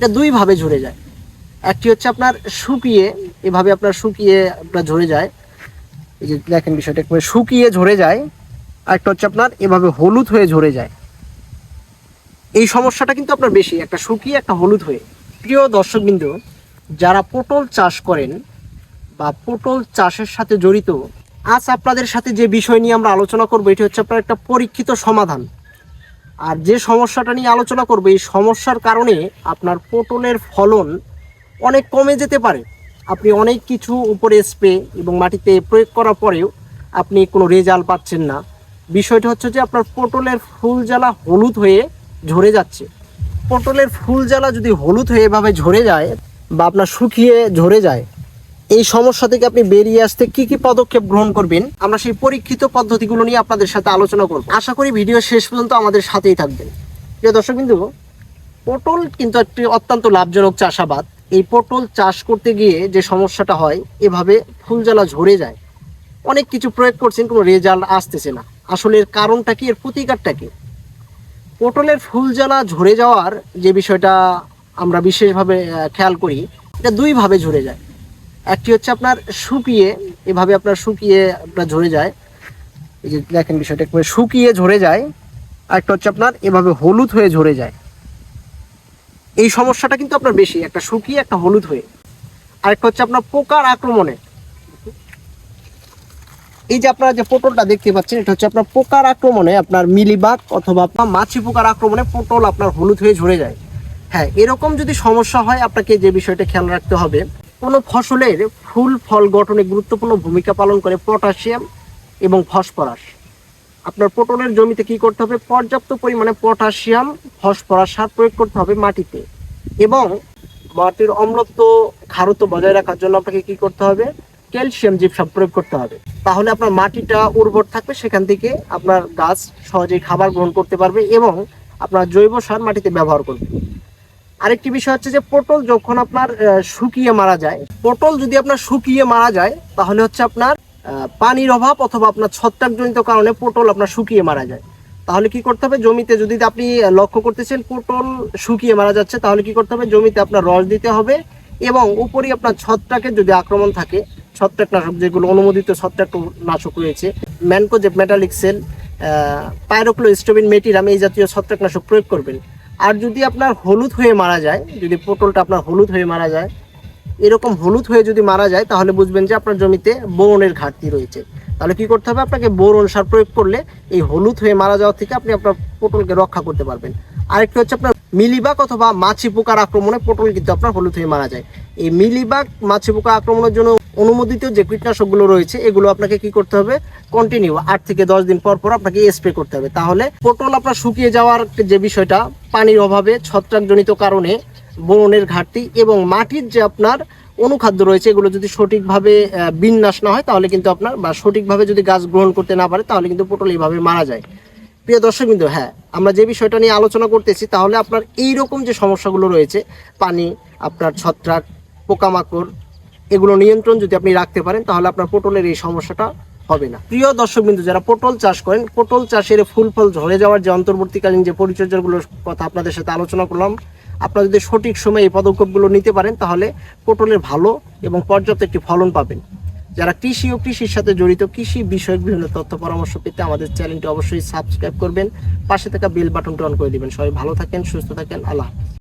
এটা দুইভাবে ঝরে যায়। একটি হচ্ছে আপনার শুকিয়ে, এভাবে আপনার শুকিয়ে আপনার ঝরে যায়। এই যে দেখেন বিষয়টা একবারে শুকিয়ে ঝরে যায়। আর একটা হচ্ছে আপনার এভাবে হলুদ হয়ে ঝরে যায়। এই সমস্যাটা কিন্তু আপনার বেশি, একটা শুকিয়ে, একটা হলুদ হয়ে। প্রিয় দর্শকবৃন্দ, যারা পটল চাষ করেন বা পটল চাষের সাথে জড়িত, আজ আপনাদের সাথে যে বিষয় নিয়ে আমরা আলোচনা করব, এটি হচ্ছে আপনার একটা পরীক্ষিত সমাধান। আর যে সমস্যাটা নিয়ে আলোচনা করব, এই সমস্যার কারণে আপনার পটলের ফলন অনেক কমে যেতে পারে। আপনি অনেক কিছু উপরে স্প্রে এবং মাটিতে প্রয়োগ করার পরেও আপনি কোনো রেজাল্ট পাচ্ছেন না। বিষয়টা হচ্ছে যে আপনার পটলের ফুল জ্বালা হলুদ হয়ে ঝরে যাচ্ছে। পটলের ফুল জ্বালা যদি হলুদ হয়ে এভাবে ঝরে যায় বা আপনার শুকিয়ে ঝরে যায় এই সমস্যা থেকে আপনি বেরিয়ে আসতে কি কি পদক্ষেপ গ্রহণ করবেন? আমরা সেই পরীক্ষিত পদ্ধতিগুলো নিয়ে আপনাদের সাথে আলোচনা করব। আশা করি ভিডিও শেষ পর্যন্ত আমাদের সাথেই থাকবেন। প্রিয় দর্শক কিন্তু পটল কিন্তু একটি অত্যন্ত লাভজনক চাষাবাদ। এই পটল চাষ করতে গিয়ে যে সমস্যাটা হয়, এভাবে ফুল জ্বালা ঝরে যায়। অনেক কিছু প্রয়োগ করছেন, কোনো রেজাল্ট আসতেছে না। আসলে এর কারণটা কি, এর প্রতিকারটা কি? পটলের ফুল জ্বালা ঝরে যাওয়ার যে বিষয়টা আমরা বিশেষভাবে খেয়াল করি, এটা দুইভাবে ঝরে যায়। একটি হচ্ছে আপনার শুকিয়ে, এভাবে আপনার শুকিয়ে আপনার ঝরে যায়। এই যে দেখেন বিষয়টা একবারে শুকিয়ে ঝরে যায় আর একটা হচ্ছে আপনার এভাবে হলুদ হয়ে ঝরে যায়। এই সমস্যাটা কিন্তু আপনার বেশি, একটা শুকিয়ে, একটা হলুদ হয়ে। আরেকটা হচ্ছে আপনার পোকার আক্রমণে। এই যে আপনারা যে পটলটা দেখতে পাচ্ছেন, এটা হচ্ছে আপনার পোকার আক্রমণে আপনার মিলিবাগ অথবা আপনার মাছি পোকার আক্রমণে পটল আপনার হলুদ হয়ে ঝরে যায়। হ্যাঁ এরকম যদি সমস্যা হয়, আপনাকে যে বিষয়টা খেয়াল রাখতে হবে কোনো ফসলের ফুল, ফল গঠনে গুরুত্বপূর্ণ ভূমিকা পালন করে পটাশিয়াম এবং ফসফরাস। আপনার পটলের জমিতে কি করতে হবে? পর্যাপ্ত পরিমাণে পটাশিয়াম, ফসফরাস সার প্রয়োগ করতে হবে মাটিতে এবং মাটির অম্লত্ব খারত্ব বজায় রাখার জন্য আপনাকে কি করতে হবে? ক্যালসিয়াম জিপসাম প্রয়োগ করতে হবে। তাহলে আপনার মাটিটা উর্বর থাকবে, সেখান থেকে আপনার গাছ সহজেই খাবার গ্রহণ করতে পারবে এবং আপনার জৈব সার মাটিতে ব্যবহার করবে। আরেকটি বিষয় হচ্ছে যে পটল যখন আপনার শুকিয়ে মারা যায়, পটল যদি আপনার শুকিয়ে মারা যায়, তাহলে হচ্ছে আপনার পানির অভাব অথবা আপনার ছত্রাকজনিত কারণে পটল আপনার শুকিয়ে মারা যায়। তাহলে কি করতে হবে? জমিতে যদি আপনি লক্ষ্য করতেছেন পটল শুকিয়ে মারা যাচ্ছে, তাহলে কি করতে হবে? জমিতে আপনার রস দিতে হবে এবং উপরে আপনার ছত্রাকের যদি আক্রমণ থাকে, ছত্রাকনাশক যেগুলো অনুমোদিত ছত্রাকনাশক রয়েছে, ম্যানকোজেব মেটালিক সেল পাইরোক্লোস্টোবিন মেটিরাম এই জাতীয় ছত্রাকনাশক প্রয়োগ করবেন। আর যদি আপনার হলুদ হয়ে মারা যায়, যদি পটলটা আপনার হলুদ হয়ে মারা যায়, এরকম হলুদ হয়ে যদি মারা যায়, তাহলে বুঝবেন যে আপনার জমিতে বোরনের ঘাটতি রয়েছে। তাহলে কি করতে হবে? আপনাকে বোরন সার প্রয়োগ করলে এই হলুদ হয়ে মারা যাওয়া থেকে আপনি আপনার পটলকে রক্ষা করতে পারবেন। আরেকটি হচ্ছে আপনার মিলিবাগ অথবা মাছি পোকার আক্রমণে পটল কিন্তু আপনার হলুদ হয়ে মারা যায়। এই মিলিবাগ মাছি পোকা আক্রমণের জন্য অনুমোদিত যে কীটনাশকগুলো রয়েছে, এগুলো আপনাকে কি করতে হবে? কন্টিনিউ আট থেকে দশ দিন পর পর আপনাকে স্প্রে করতে হবে। তাহলে পটল আপনার শুকিয়ে যাওয়ার যে বিষয়টা, পানির অভাবে ছত্রাকজনিত কারণে বোরনের ঘাটতি এবং মাটির যে আপনার অনুখাদ্য রয়েছে, এগুলো যদি সঠিকভাবে বিন্যাস না হয়, তাহলে কিন্তু আপনার বা সঠিকভাবে যদি গাছ গ্রহণ করতে না পারে, তাহলে কিন্তু পটল এইভাবে মারা যায়। প্রিয় দর্শক কিন্তু হ্যাঁ আমরা যে বিষয়টা নিয়ে আলোচনা করতেছি, তাহলে আপনার এই রকম যে সমস্যাগুলো রয়েছে, পানি, আপনার ছত্রাক, পোকামাকড়, এগুলো নিয়ন্ত্রণ যদি আপনি রাখতে পারেন, তাহলে আপনার পটলের এই সমস্যাটা হবে না। প্রিয় দর্শক বিন্দু যারা পটল চাষ করেন, পটল চাষের ফুল ফল ঝরে যাওয়ার যে অন্তর্বর্তীকালীন যে পরিচর্যাগুলোর কথা আপনাদের সাথে আলোচনা করলাম, আপনারা যদি সঠিক সময়ে এই পদক্ষেপগুলো নিতে পারেন, তাহলে পটলের ভালো এবং পর্যাপ্ত একটি ফলন পাবেন। যারা কৃষি ও কৃষির সাথে জড়িত, কৃষি বিষয়ক বিভিন্ন তথ্য পরামর্শ পেতে আমাদের চ্যানেলটি অবশ্যই সাবস্ক্রাইব করবেন। পাশে থাকা বেল বাটনটি অন করে দিবেন। সবাই ভালো থাকেন, সুস্থ থাকেন। আল্লাহ।